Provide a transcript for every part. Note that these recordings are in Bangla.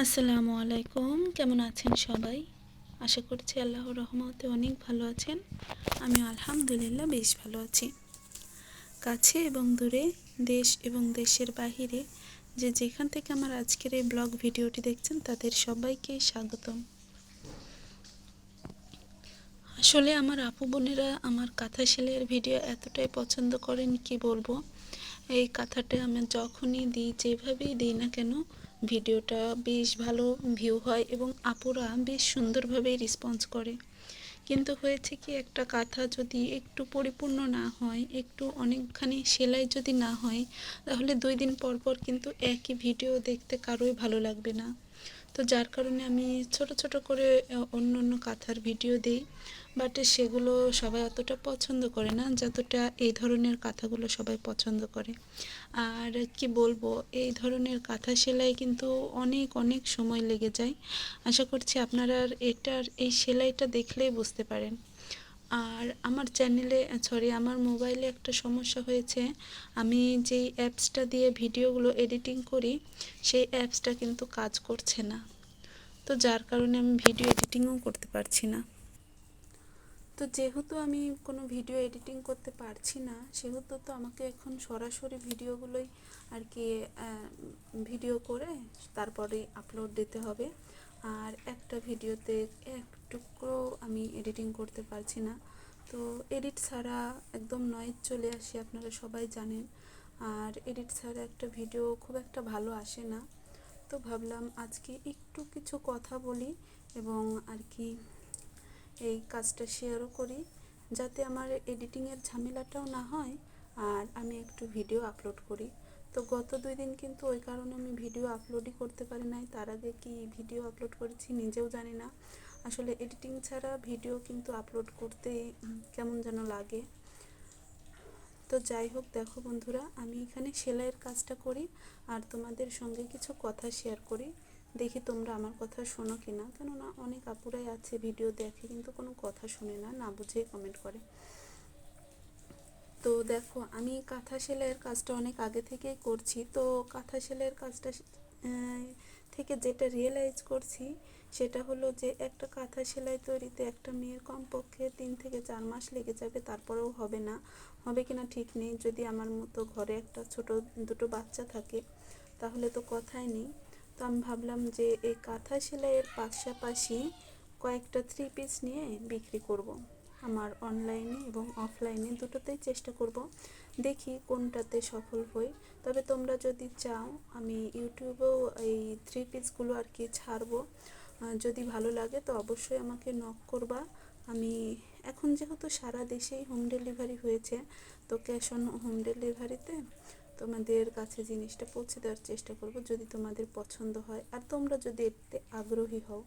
আসসালামু আলাইকুম। কেমন আছেন সবাই? আশা করছি আল্লাহর রহমতে অনেক ভালো আছেন। আমি আলহামদুলিল্লাহ বেশ ভালো আছি। কাছে এবং দূরে, দেশ এবং দেশের বাহিরে যে যেখান থেকে আমার আজকের এই ব্লগ ভিডিওটি দেখছেন, তাদের সবাইকে স্বাগতম। আসলে আমার আপু বোনেরা আমার কাঁথা সেলাইয়ের ভিডিও এতটাই পছন্দ করেন, কি বলব? এই কাঁথাটা আমি যখনই দিই, যেভাবেই দিই না কেন ভিডিওটা বেশ ভালো ভিউ হয় এবং আপুরা বেশ সুন্দরভাবেই রেসপন্স করে। কিন্তু হয়েছে কি, একটা কাঁথা যদি একটু পরিপূর্ণ না হয়, একটু অনেকখানি সেলাই যদি না হয়, তাহলে দুই দিন পর পর কিন্তু একই ভিডিও দেখতে কারোই ভালো লাগবে না। তো যার কারণে আমি ছোট ছোট করে অন্য অন্য কাঁথার ভিডিও দিই। বাট সেগুলো সবাই অতটা পছন্দ করে না, যতটা এই ধরনের কাঁথাগুলো সবাই পছন্দ করে। আর কি বলব, এই ধরনের কাঁথা সেলাই কিন্তু অনেক অনেক সময় লেগে যায়। আশা করছি আপনারা এটার, এই সেলাইটা দেখলেই বুঝতে পারেন। আর আমার চ্যানেলে সরি আমার মোবাইলে একটা সমস্যা হয়েছে। আমি যেই অ্যাপসটা দিয়ে ভিডিওগুলো এডিটিং করি, সেই অ্যাপসটা কিন্তু কাজ করছে না। তো যার কারণে আমি ভিডিও এডিটিংও করতে পারছি না। তো যেহেতু আমি কোনো ভিডিও এডিটিং করতে পারছি না, সেহেতু তো আমাকে এখন সরাসরি ভিডিওগুলোই আর কি ভিডিও করে তারপরে আপলোড দিতে হবে। আর একটা ভিডিওতে একটুকরো আমি এডিটিং করতে পারছি না। তো এডিট ছাড়া একদম নয়েজ চলে আসে, আপনারা সবাই জানেন। আর এডিট ছাড়া একটা ভিডিও খুব একটা ভালো আসে না। তো ভাবলাম আজকে একটু কিছু কথা বলি এবং আর কি এই কাজটা শেয়ারও করি, যাতে আমার এডিটিংয়ের ঝামেলাটাও না হয় আর আমি একটু ভিডিও আপলোড করি। তো গত দুই দিন কিন্তু ওই কারণে আমি ভিডিও আপলোডই করতে পারি নাই। তার আগে কি ভিডিও আপলোড করেছি নিজেও জানি না। আসলে এডিটিং ছাড়া ভিডিও কিন্তু আপলোড করতে কেমন যেন লাগে। তো যাই হোক, দেখো বন্ধুরা, আমি এখানে সেলাইয়ের কাজটা করি আর তোমাদের সঙ্গে কিছু কথা শেয়ার করি। দেখি তোমরা আমার কথা শোনো কি না কেননা অনেক আপুরাই আছে ভিডিও দেখে, কিন্তু কোনো কথা শুনে না না বুঝেই কমেন্ট করে। তো দেখো, আমি কাঁথা সেলাইয়ের কাজটা অনেক আগে থেকেই করছি। তো কাঁথা সেলাইয়ের কাজটা থেকে যেটা রিয়েলাইজ করছি, সেটা হলো যে একটা কাঁথা সেলাই তৈরিতে একটা মেয়ের কমপক্ষে তিন থেকে চার মাস লেগে যাবে, তারপরেও হবে না। হবে কিনা ঠিক নেই। যদি আমার মতো ঘরে একটা ছোট দুটো বাচ্চা থাকে, তাহলে তো কথাই নেই। তো আমি ভাবলাম যে এই কাঁথা সেলাইয়ের পাশাপাশি কয়েকটা থ্রি পিস নিয়ে বিক্রি করব। আমার অনলাইনে এবং অফলাইনে দুটোতেই চেষ্টা করব। দেখি কোনটাতে সফল হই। তবে তোমরা যদি চাও, আমি ইউটিউবেও এই থ্রি পিসগুলো আর কি ছাড়বো। যদি ভালো লাগে তো অবশ্যই আমাকে নক করবা। আমি এখন যেহেতু সারা দেশেই হোম ডেলিভারি হয়েছে, তো ক্যাশ অন হোম ডেলিভারিতে তোমাদের কাছে জিনিসটা পৌঁছে দেওয়ার চেষ্টা করব যদি তোমাদের পছন্দ হয়। আর তোমরা যদি এতে আগ্রহী হও,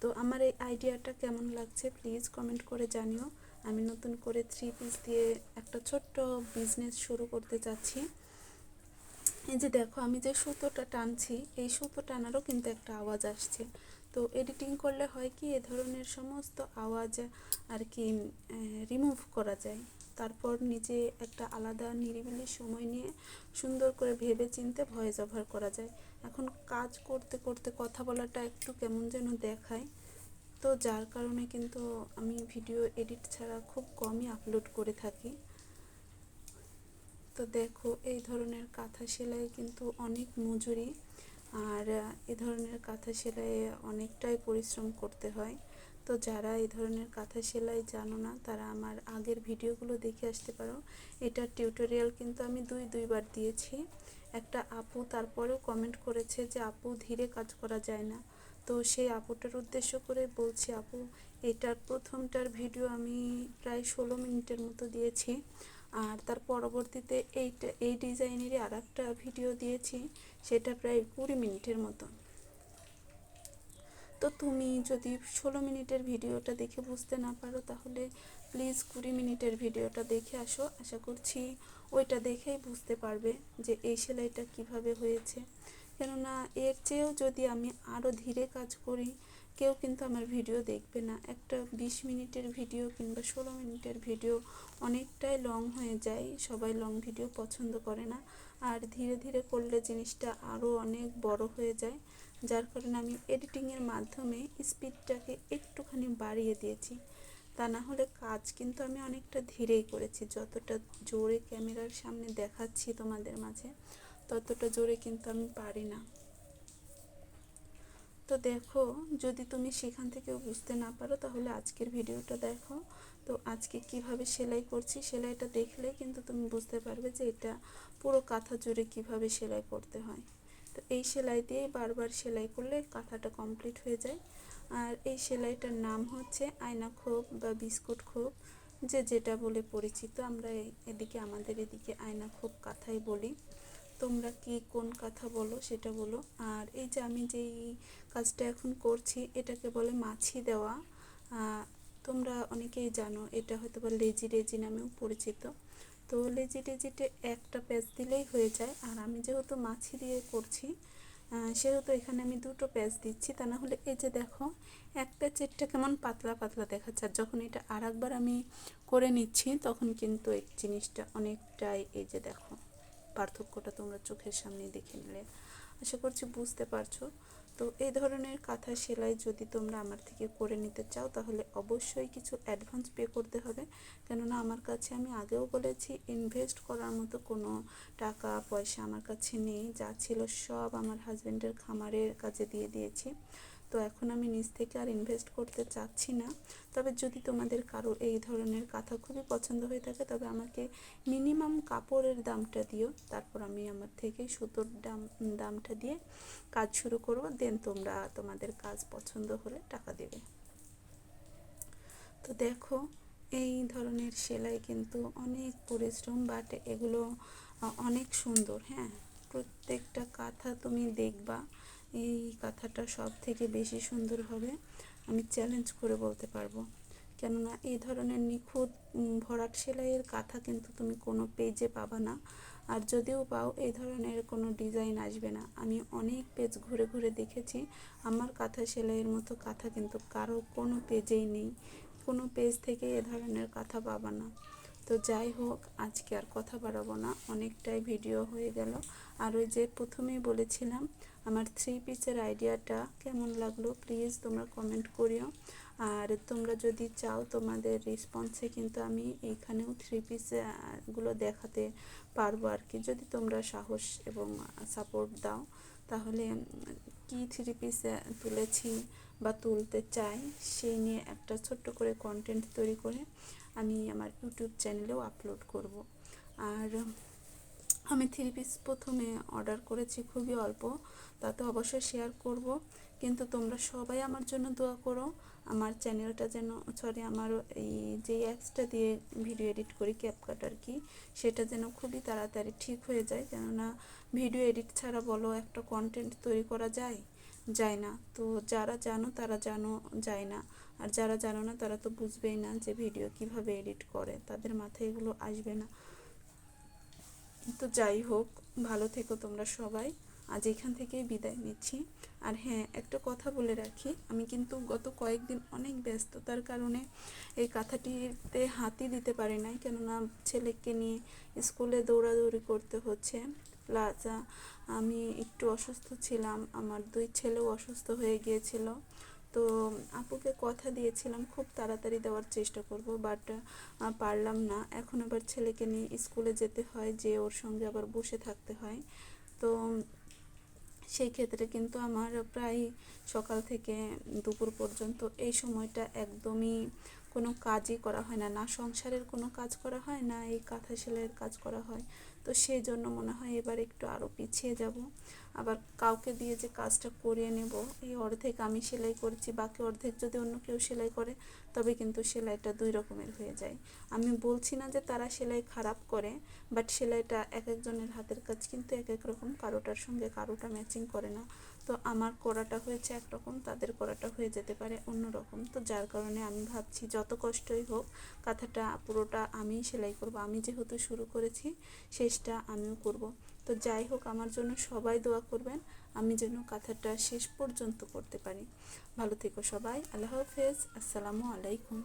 তো আমার এই আইডিয়াটা কেমন লাগছে প্লিজ কমেন্ট করে জানিও। আমি নতুন করে থ্রি পিস দিয়ে একটা ছোট্ট বিজনেস শুরু করতে চাচ্ছি। এই যে দেখো, আমি যে সুতোটা টানছি, এই সুতো টানারও কিন্তু একটা আওয়াজ আসছে। তো এডিটিং করলে হয় কি, এ ধরনের সমস্ত আওয়াজ আর কি রিমুভ করা যায়। তারপর নিজে একটা আলাদা নিরিবিলি সময় নিয়ে সুন্দর করে ভেবে চিনতে ভয়েস ওভার করা যায়। এখন কাজ করতে করতে কথা বলাটা একটু কেমন যেন দেখায়। তো যার কারণে কিন্তু আমি ভিডিও এডিট ছাড়া খুব কমই আপলোড করে থাকি। তো দেখো, এই ধরনের কাঁথা সেলাই কিন্তু অনেক মজুরি। আর এ ধরনের কাঁথা সেলাইয়ে অনেকটাই পরিশ্রম করতে হয়। তো যারা এই ধরনের কাঁথা সেলাই জানো না, তারা আমার আগের ভিডিওগুলো দেখে আসতে পারো। এটার টিউটোরিয়াল কিন্তু আমি দুই, দুইবার দিয়েছি। একটা আপু তারপরেও কমেন্ট করেছে যে, আপু, ধীরে কাজ করা যায় না। তো সেই আপুটার উদ্দেশ্য করে বলছি, আপু, এটার প্রথমটার ভিডিও আমি প্রায় ষোলো মিনিটের মতো দিয়েছি। আর তার পরবর্তীতে এইটা, এই ডিজাইনেরই আর ভিডিও দিয়েছি, সেটা প্রায় কুড়ি মিনিটের মতো। তো তুমি যদি ষোলো মিনিটের ভিডিওটা দেখে বুঝতে না পারো, তাহলে প্লিজ কুড়ি মিনিটের ভিডিওটা দেখে আসো। আশা করছি ওইটা দেখেই বুঝতে পারবে যে এই সেলাইটা কীভাবে হয়েছে। কেননা এর চেয়েও যদি আমি আরও ধীরে কাজ করি কেউ কিন্তু আমার ভিডিও দেখবে না। একটা বিশ মিনিটের ভিডিও কিংবা ষোলো মিনিটের ভিডিও অনেকটাই লং হয়ে যায়। সবাই লং ভিডিও পছন্দ করে না। আর ধীরে ধীরে করলে জিনিসটা আরও অনেক বড় হয়ে যায়। যার কারণে আমি এডিটিংয়ের মাধ্যমে স্পিডটাকে একটুখানি বাড়িয়ে দিয়েছি। তা না হলে কাজ কিন্তু আমি অনেকটা ধীরেই করেছি। যতটা জোরে ক্যামেরার সামনে দেখাচ্ছি তোমাদের মাঝে, ততটা জোরে কিন্তু আমি পারি না। তো দেখো, যদি তুমি সেখান থেকেও বুঝতে না পারো, তাহলে আজকের ভিডিওটা দেখো। তো আজকে কীভাবে সেলাই করছি, সেলাইটা দেখলে কিন্তু তুমি বুঝতে পারবে যে এটা পুরো কাঁথা জুড়ে কীভাবে সেলাই করতে হয়। তো এই সেলাই দিয়ে বারবার সেলাই করলে কাঁথাটা কমপ্লিট হয়ে যায়। আর এই সেলাইটার নাম হচ্ছে আয়না খোপ বা বিস্কুট খোপ, যে যেটা বলে পরিচিত, আমরা এদিকে, আমাদের এদিকে আয়না খোপ কাঁথাই বলি। তোমরা কি কোন কথা বলো সেটা বলো। আর এই যে আমি যেই কাজটা এখন করছি, এটাকে বলে মাছি দেওয়া। তোমরা অনেকেই জানো, এটা হয়তো বা লেজি রেজি নামেও পরিচিত। তো লেজি রেজিতে একটা প্যাচ দিলেই হয়ে যায়। আর আমি যেহেতু মাছি দিয়ে করছি সেহেতু এখানে আমি দুটো প্যাচ দিচ্ছি। তা না হলে এই যে দেখো, একটা চেটটা কেমন পাতলা পাতলা দেখাচ্ছে। আর যখন এটা আর একবার আমি করে নিচ্ছি, তখন কিন্তু এই জিনিসটা অনেকটাই এই যে দেখো পার্থক্যটা তোমরা চোখের সামনে দেখে নিলে। আশা করছি বুঝতে পারছ। তো এই ধরনের কাঁথা সেলাই যদি তোমরা আমার থেকে করে নিতে চাও, তাহলে অবশ্যই কিছু অ্যাডভান্স পে করতে হবে। কেননা আমার কাছে আমি আগেও বলেছি, ইনভেস্ট করার মতো কোনো টাকা, পয়সা আমার কাছে নেই। যা ছিল সব আমার হাজব্যান্ডের খামারের কাজে দিয়ে দিয়েছি। তো এখন আমি নিজ থেকে আর ইনভেস্ট করতে চাচ্ছি না। তবে যদি তোমাদের কারও এই ধরনের কাঁথা খুবই পছন্দ হয়ে থাকে, তবে আমাকে মিনিমাম কাপড়ের দামটা দিও। তারপর আমি আমার থেকে সুতোর দাম, দামটা দিয়ে কাজ শুরু করব। দেন তোমরা তোমাদের কাজ পছন্দ হলে টাকা দেবে। তো দেখো, এই ধরনের সেলাই কিন্তু অনেক পরিশ্রম বাট এগুলো অনেক সুন্দর হ্যাঁ? প্রত্যেকটা কাঁথা তুমি দেখবা। এই কাঁথাটা সব থেকে বেশি সুন্দর হবে। আমি চ্যালেঞ্জ করে বলতে পারব। কেননা এই ধরনের নিখুঁত ভরাট সেলাইয়ের কাঁথা কিন্তু তুমি কোনো পেজে পাবা না। আর যদিও পাও এই ধরনের কোনো ডিজাইন আসবে না। আমি অনেক পেজ ঘুরে ঘুরে দেখেছি। আমার কাঁথা সেলাইয়ের মতো কাঁথা কিন্তু কারও কোনো পেজেই নেই। কোনো পেজ থেকে এ ধরনের কাঁথা পাবা না। তো যাই হোক, আজকে আর কথা বাড়াবো না। অনেকটাই ভিডিও হয়ে গেল। আর ওই যে প্রথমেই বলেছিলাম, আমার থ্রি পিসের আইডিয়াটা কেমন লাগল প্লিজ তোমরা কমেন্ট করিও। আর তোমরা যদি চাও তোমাদের রেসপন্সে কিন্তু আমি এইখানেও থ্রি পিসগুলো দেখাতে পারব আর কি। যদি তোমরা সাহস এবং সাপোর্ট দাও, তাহলে কি থ্রি পিস তুলেছি বা তুলতে চাই, সেই নিয়ে একটা ছোট্ট করে কন্টেন্ট তৈরি করে আমি আমার ইউটিউব চ্যানেলেও আপলোড করব। আর আমি থ্রি পিস প্রথমে অর্ডার করেছি খুবই অল্প, তাতে অবশ্যই শেয়ার করব। কিন্তু তোমরা সবাই আমার জন্য দোয়া করো, আমার চ্যানেলটা যেন সরি আমার এই যে অ্যাপসটা দিয়ে ভিডিও এডিট করি ক্যাপকাট আর কি, সেটা যেন খুবই তাড়াতাড়ি ঠিক হয়ে যায়। কেননা ভিডিও এডিট ছাড়া বলো একটা কন্টেন্ট তৈরি করা যায়? যায় না। তো যারা জানো, তারা জানো, যায় না। আর যারা জানো না, তারা তো বুঝবেই না যে ভিডিও কীভাবে এডিট করে। তাদের মাথায় এগুলো আসবে না। তো যাই হোক, ভালো থেকো তোমরা সবাই। আজ এখান থেকেই বিদায় নিচ্ছি। আর হ্যাঁ একটা কথা বলে রাখি। আমি কিন্তু গত কয়েকদিন অনেক ব্যস্ততার কারণে এই কাঁথাটিতে হাতই দিতে পারি নাই। কেননা ছেলেকে নিয়ে স্কুলে দৌড়াদৌড়ি করতে হচ্ছে। প্লাস আমি একটু অসুস্থ ছিলাম। আমার দুই ছেলেও অসুস্থ হয়ে গিয়েছিল। তো আপুকে কথা দিয়েছিলাম, খুব তাড়াতাড়ি দেওয়ার চেষ্টা করব বাট পারলাম না। এখন আবার ছেলেকে নিয়ে স্কুলে যেতে হয়, যে ওর সঙ্গে আবার বসে থাকতে হয়। তো সেই ক্ষেত্রে কিন্তু আমার প্রায় সকাল থেকে দুপুর পর্যন্ত এই সময়টা একদমই কোনো কাজই করা হয় না না সংসারের কোনো কাজ করা হয়, না এই কাঁথা সেলাইয়ের কাজ করা হয়। তো সেই জন্য মনে হয় এবার একটু আরও পিছিয়ে যাব। আবার কাউকে দিয়ে যে কাজটা করিয়ে নেব, এই অর্ধেক আমি সেলাই করছি, বাকি অর্ধেক যদি অন্য কেউ সেলাই করে, তবে কিন্তু সেলাইটা দুই রকমের হয়ে যায়। আমি বলছি না যে তারা সেলাই খারাপ করে বাট সেলাইটা এক একজনের হাতের কাজ, কিন্তু এক এক রকম কারোটার সঙ্গে কারোটা ম্যাচিং করে না। তো আমার করাটা হয়েছে একরকম, তাদের করাটা হয়ে যেতে পারে অন্য রকম তো যার কারণে আমি ভাবছি যত কষ্টই হোক, কাঁথাটা পুরোটা আমিই সেলাই করব। আমি যেহেতু শুরু করেছি, শেষটা আমিও করব। তো যাই হোক, আমার জন্য সবাই দোয়া করবেন, আমি যেন কাঁথাটা শেষ পর্যন্ত করতে পারি। ভালো থেকো সবাই, আল্লাহ হাফেজ, আসসালামু আলাইকুম।